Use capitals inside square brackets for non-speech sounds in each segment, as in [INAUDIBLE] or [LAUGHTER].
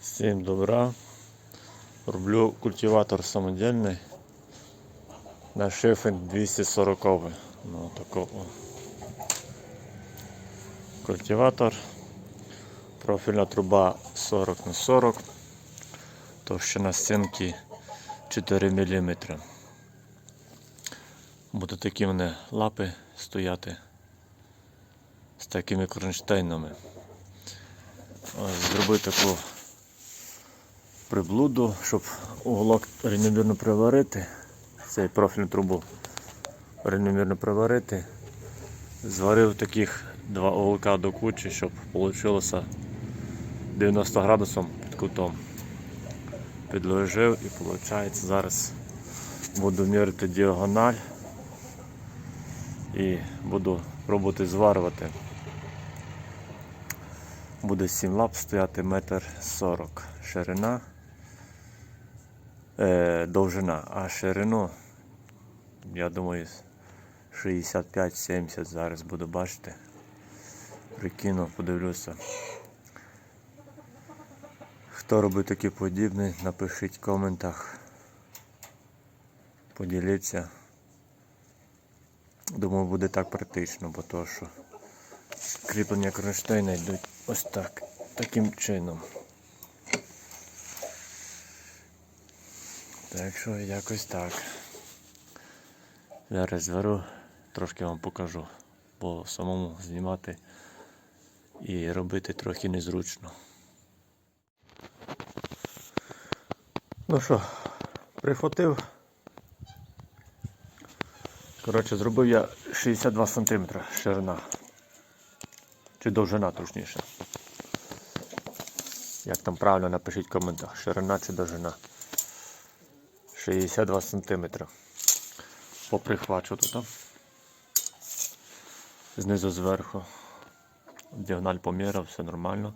Всім добра. Роблю культиватор самодільний на шифен 240. Ну, такого. Культиватор. Профільна труба 40 на 40. Товщина стінки 4 мм. Будуть такі мене лапи стояти з такими кронштейнами. Ось, зробив таку приблуду, щоб уголок рівномірно приварити, цей профільну трубу рівномірно приварити. Зварив таких два уголка до кучі, щоб вийшло 90 градусом під кутом. Підложив і виходить зараз буду мірити діагональ і буду пробувати зварювати. Буде 7 лап стояти метр 40 ширина, е, довжина, а ширину, я думаю, 65-70 зараз буду бачити. Прикину, подивлюся. Хто робить такі подібні, напишіть в коментах. Поділіться. Думаю, буде так практично, бо то, що кріплення кронштейна йдуть ось так, таким чином. Так що якось так. Зараз зверу, трошки вам покажу, бо самому знімати і робити трохи незручно. Ну що, прихватив. Коротше, зробив я 62 см ширина. Чи довжина точніше. Як там правильно напишіть в коментах. Ширина чи довжина. 62 см. Поприхвачу тут. Знизу зверху. Діагональ поміряв, все нормально.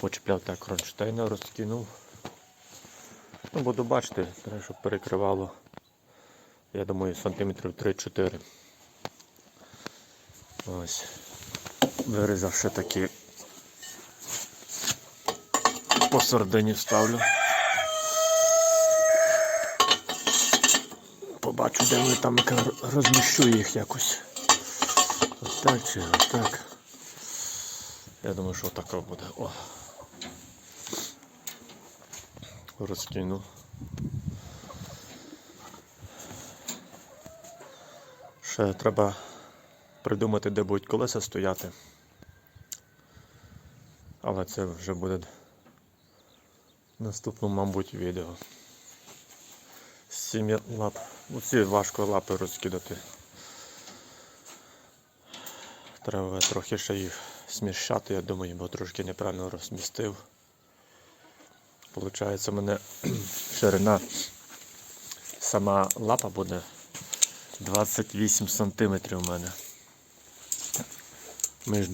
Почепляв так кронштейна, розкинув. Ну, буду бачити, треба, щоб перекривало. Я думаю, сантиметрів 3-4. Ось. Вирізав ще такі посередині вставлю. Побачу, де вони там яка розміщу їх якось. Ось так чи ось так. Я думаю, що таке буде. О. Розкину. Ще треба придумати, де будуть колеса стояти. Але це вже буде наступному, мабуть, відео. Сім лап. Оці важко лапи розкидати. Треба трохи ще їх сміщати, я думаю, бо трошки неправильно розмістив. Получається, у мене [CLEARS THROAT] ширина сама лапа буде 28 сантиметрів у мене. Між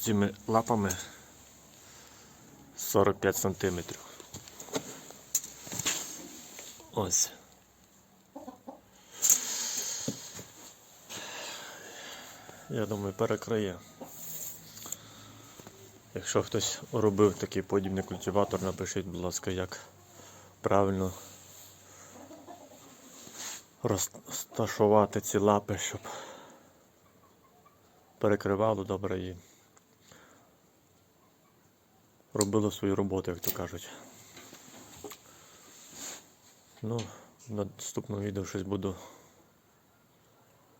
цими лапами 45 сантиметрів. Ось. Я думаю, перекриє. Якщо хтось робив такий подібний культиватор, напишіть, будь ласка, як правильно розташувати ці лапи, щоб перекривало добре і робило свою роботу, як то кажуть. Ну, на наступному відео щось буду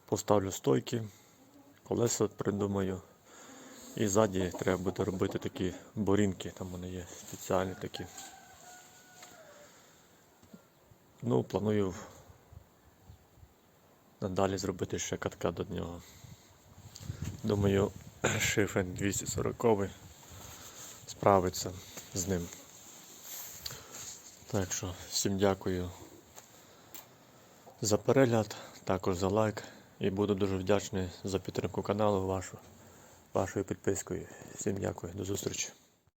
поставлю стойки, колеса придумаю. І ззаді треба буде робити такі борінки, там вони є спеціальні такі. Ну, планую надалі зробити ще катка до нього. Думаю, [CLEARS THROAT] шифен 240 справиться з ним. Так що, всім дякую за перегляд, також за лайк і буду дуже вдячний за підтримку каналу вашу, вашою підпискою. Всім дякую, до зустрічі.